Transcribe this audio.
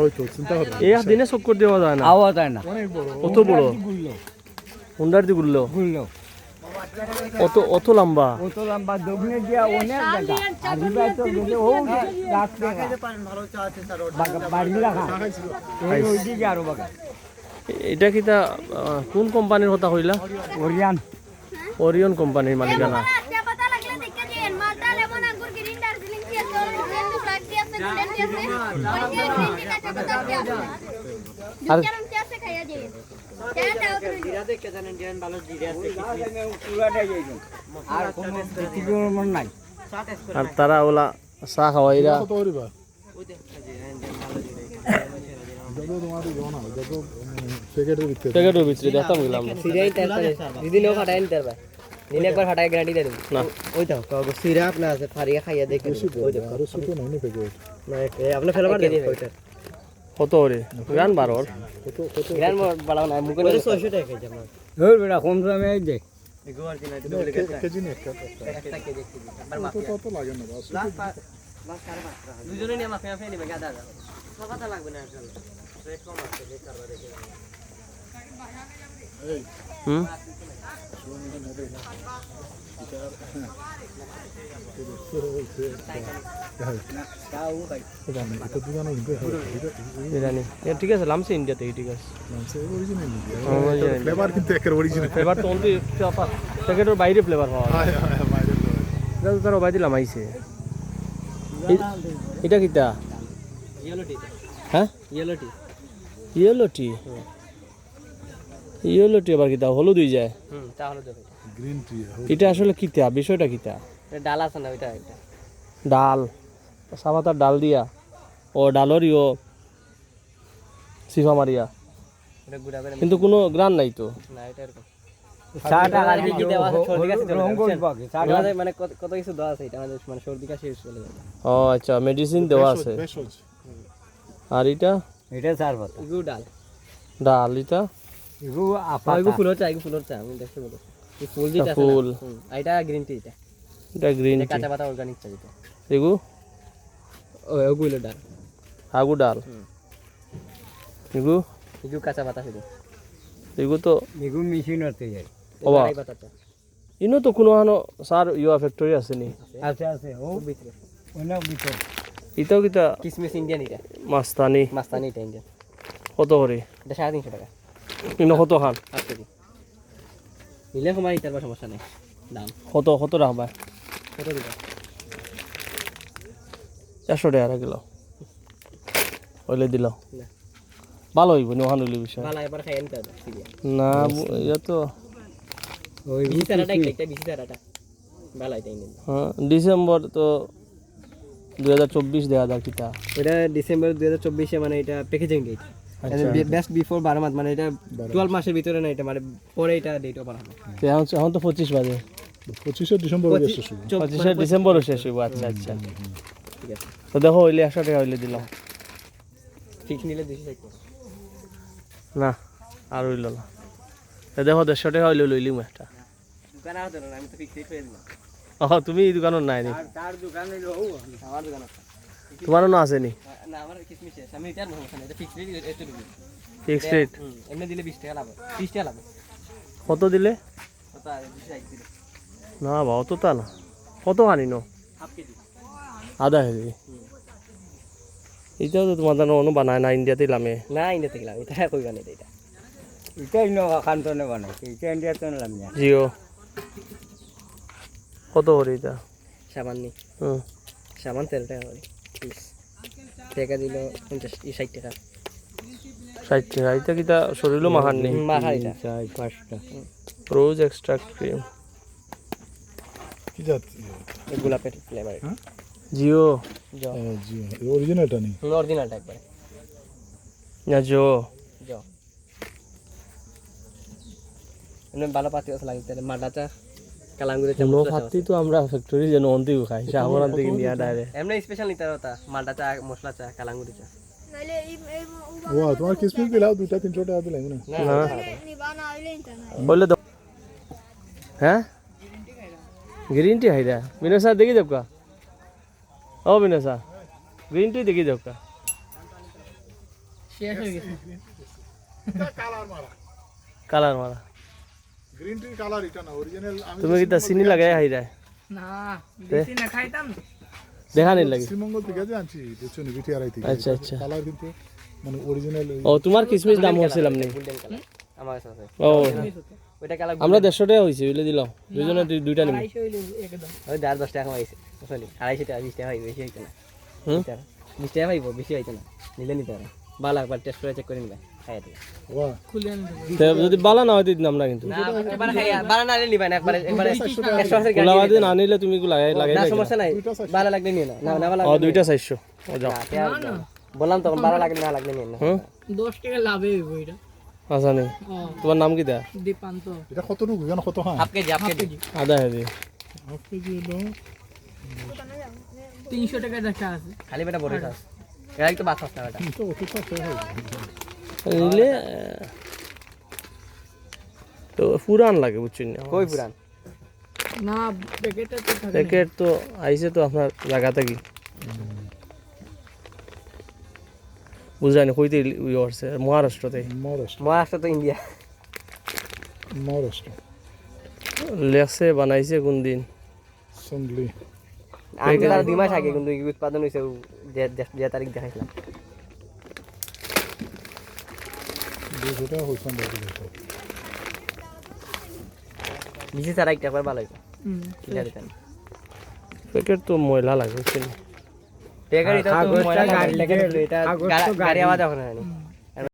ওই তো চিন্তা করো এই দিনে চক্কর দেওয়া যায় না। আওয়া যায় না। অনেক বড়। কত বড়? হুন্ডার দি গুললো? অত অত লম্বা? কত লম্বা দক্ষিণে দিয়া অনেক জায়গা। আজিবা তো গেলে ও বাড়ি লাগা এই ওইদিকে আরও বাগা এটা কি তা কোন কোম্পানির কথা কইলা? ওরিয়ান। ওরিয়ন কোম্পানির মালিকানা। আর মন তারা ওলা চা খাওয়াইরা। প্যাকেটের ভিতরে। প্যাকেটের ভিতরে দেখতাম গেলাম। দিদি নো ফাটাই নিতে পারবা নিলে একবার ফাটাই গ্যারান্টি দিয়ে দেবো। না। ওই তো কাগজ সিরাপ না আছে ফারিয়া খাইয়া দেখে বেশি তো আরও ছোট নাই না প্যাকেট না আপনি ফেলাবার দেন ওইটা। কত করে গান বারোর কত কত? গ্রান বাড়াও না মুখে 600 টাকা আমরা। ওই বেটা কম দামে এই দে গোয়ার দিন এক কেজি না একটা একটা কেজি। কত কত লাগে না বাস দুজনে নিয়ে মাফে মাফে নিবে গাদা কথা লাগবে না আসলে। রেট কম আছে রেট কারবার দেখে হুম এ ঠিক আছে লামছে ইন্ডিয়াতে ঠিক আছে। ফ্লেভার কিন্তু একের অরিজিনাল ফ্লেভার তো অন্তি প্যাকেটের বাইরে ফ্লেভার পাওয়া যায়। এটা তো তার বাইরে লামাইছে এ- এটা কিটা ইয়েলো টি হ্যাঁ? ইয়েলো টি ইয়েলো টি ইয়েলো টি আবার কিতা হলুদ হয়ে যায়। হুম তাহলে দেবে গ্রিন টি এটা আসলে কিতা বিষয়টা কিতা ডাল আছে না ওইটা ডাল। সাবাতার ডাল দিয়া। ও ডালর ইও সিফা মারিয়া। কিন্তু কোনো গ্রান নাই তো। না এটা এরকম। ও আচ্ছা মেডিসিন দেওয়া আছে। আর এটা? এটা চার পাতা। ডাল। ডাল এটা? এগু আপা আমি দেখতে বলো এই ফুল যেটা আছে ফুল। এটা গ্রিন টি এটা এটা গ্রিন টি কাঁচা পাতা অর্গানিক চা যেটা। এগু? ও ওগুলো ডাল। আগু ডাল। এগু? ইগু কাঁচা পাতা এগু তো এগু মেশিন হতে যায়। ওবা। ইনো তো কোনো হানো সার ইয়া ফ্যাক্টরি আছে নি? আছে। আছে ও ভিতর ইটাও কিতা কিসমিস ইন্ডিয়ান এটা। মাস্তানি। মাস্তানি এটা ইন্ডিয়ান কত করে? এটা সাড়ে তিনশো টাকা। কত খান নিলে সময় ইটার সমস্যা নেই। দাম। কত কত রাখবা কত দিবা? চারশো টাকা দিল। না। ভালো হইব নি ওখান হইলে বিষয় ভালো এবার খাই আনতে হবে সিরিয়া না ইয়া তো ডিসেম্বর তো দুই হাজার চব্বিশ দেওয়া যাক কিতা এটা। ডিসেম্বর দুই হাজার চব্বিশে মানে এটা প্যাকেজিং ডেট বেস্ট বিফোর বারো মাস মানে এটা টুয়েলভ মাসের ভিতরে না এটা মানে পরে এটা ডেট হবে এখন এখন তো পঁচিশ বাজে। পঁচিশে ডিসেম্বর পঁচিশে ডিসেম্বরও শেষ হইব আচ্ছা আচ্ছা। ঠিক আছে। তো দেখো হইলে একশো টাকা হইলে দিলাম। ফিক্স নিলে দুশো ষাট না আর হইল না। তো দেখো দেড়শো টাকা হইলে লইলিম একটা। দোকানে আমি তো ফিক্স করে দিলাম। ও তুমি এই দোকানত নাই নি তার দোকানে আমার দোকান আছে। তোমারও না আছে নি না আমার কিসমিস শেষ আমি এটা আর সমস্যা এটা ফিক্স রেট এত ফিক্সড রেট এমনি দিলে বিশ টাকা লাভ। ত্রিশ টাকা লাভ কত দিলে? কত না বা অত তা না। কত আনি নো? Half KG. আধা কেজি? এটাও তো তোমার জানো বানায় না ইন্ডিয়াতেই লামে। না ইন্ডিয়া থেকে লাভ এটা কইবা না এটা এটাই ন খান্তনে বানাইছে এটা ইন্ডিয়া তো লাম। না জিও। কত করে এটা? সাবান নি হুম। সাবান তেরো টাকা করে। টাকা দিল পঞ্চাশ ষাট টাকা। ষাট টাকা এটা কিটা শরীরও মাহার নেই? মাখা পাঁচটা রোজ এক্সট্রাক্ট ক্রিম কি জাত? গোলাপের ফ্লেভার জিও। জ অরিজিনালটা নেই? অরিজিনালটা একবারে। না জিও। জ ভালো পাতি আছে লাগে তাহলে মাডা চা। কালাঙ্গুরে চা কোনো মশলা চা খাতি তো আমরা ফ্যাক্টরি যেন অন্তিও খাই শাহরান থেকে নিয়ে ডাইরেক্ট এমনি স্পেশাল নিতে হতা মালটা চা মশলা চা কালাঙ্গুরি চা। নইলে এই এই ও তোমার কিসমিস দিলাও দুইটা তিনশো টাকা দিলাই না। না। নিবা না হইলে ইন্টারনেট বললে তো হ্যাঁ? গ্রিন টি হাইরা বিনসা দেখি যাবকা? ও বিনসা গ্রিন টি দেখি যাবকা? শেষ হয়ে গেছে। কালার মারা কালার মারা গ্রিন টি কালার এটা না অরিজিনাল আমি তুমি কি তা চিনি লাগাই হাই যায় না বেশি না খাইতাম। দেখা নিন লাগে। শ্রীমঙ্গল থেকে যে আনছি বুঝছ নি বিটিআরআই থেকে। আচ্ছা, আচ্ছা। কালার কিন্তু মানে অরিজিনাল ও তোমার কিসমিস দাম হচ্ছিলাম নি গোল্ডেন কালার আমার কাছে আছে। ও। ওইটা কালার আমরা দেড়শো টাকা হয়েছে বুঝলে দিলাম। দুজনে দুইটা নিবি। আড়াইশো হইল একদম। ওই দেড় দশ টাকা হয়েছে সরি আড়াইশো টাকা বিশ টাকা হয় বেশি হইতো না। হুম? বিশ টাকা। বিশ টাকা পাইবো বেশি হইতো না। নিলে নিতে পারে ভালো একবার টেস্ট করে চেক করে নিবে। তা যদি বালা না হয় দিতাম না কিন্তু। না নিলে তুমি লাগাই লাগাই সমস্যা নাই ভালো লাগলে নিয়ে না না না ভালো ও লাগলে দুইটা চারশো। ও যাও। না, পেঁয়াজ দাও। বললাম তখন ভালো লাগলে না লাগলে নিয়ে না। দশ টাকা লাভে হইব এটা। আচ্ছা তোমার নাম কি দা? দীপান্ত। এটা কত হয়? আদা টাকা দেখা আছে। খালি বেটা বড় এরা একটু বাদ খাস না বেটা। তো অত তো। নিলে তো পুরান লাগে বুঝছেন না? কই পুরান? না প্যাকেটটা তো। প্যাকেট তো আইছে তো আপনার জায়গা থেকে। বুঝানি কইতে করছে মহারাষ্ট্রতে। মহারাষ্ট্র। মহারাষ্ট্র তো ইন্ডিয়া। মহারাষ্ট্র। লেসে বানাইছে কোন দিন আগে দুই মাস আগে কিন্তু উৎপাদন হয়েছে যে তারিখ দেখাইছিলাম। দুশো টাকা হয়েছে দিলে তো। একটা একবার ভালো হয়েছে হুম। দেন প্যাকেট তো ময়লা লাগে প্যাকেট তো ময়লা গাড়ি লেগে এটা গাড়ি আওয়াজ এখন হয়নি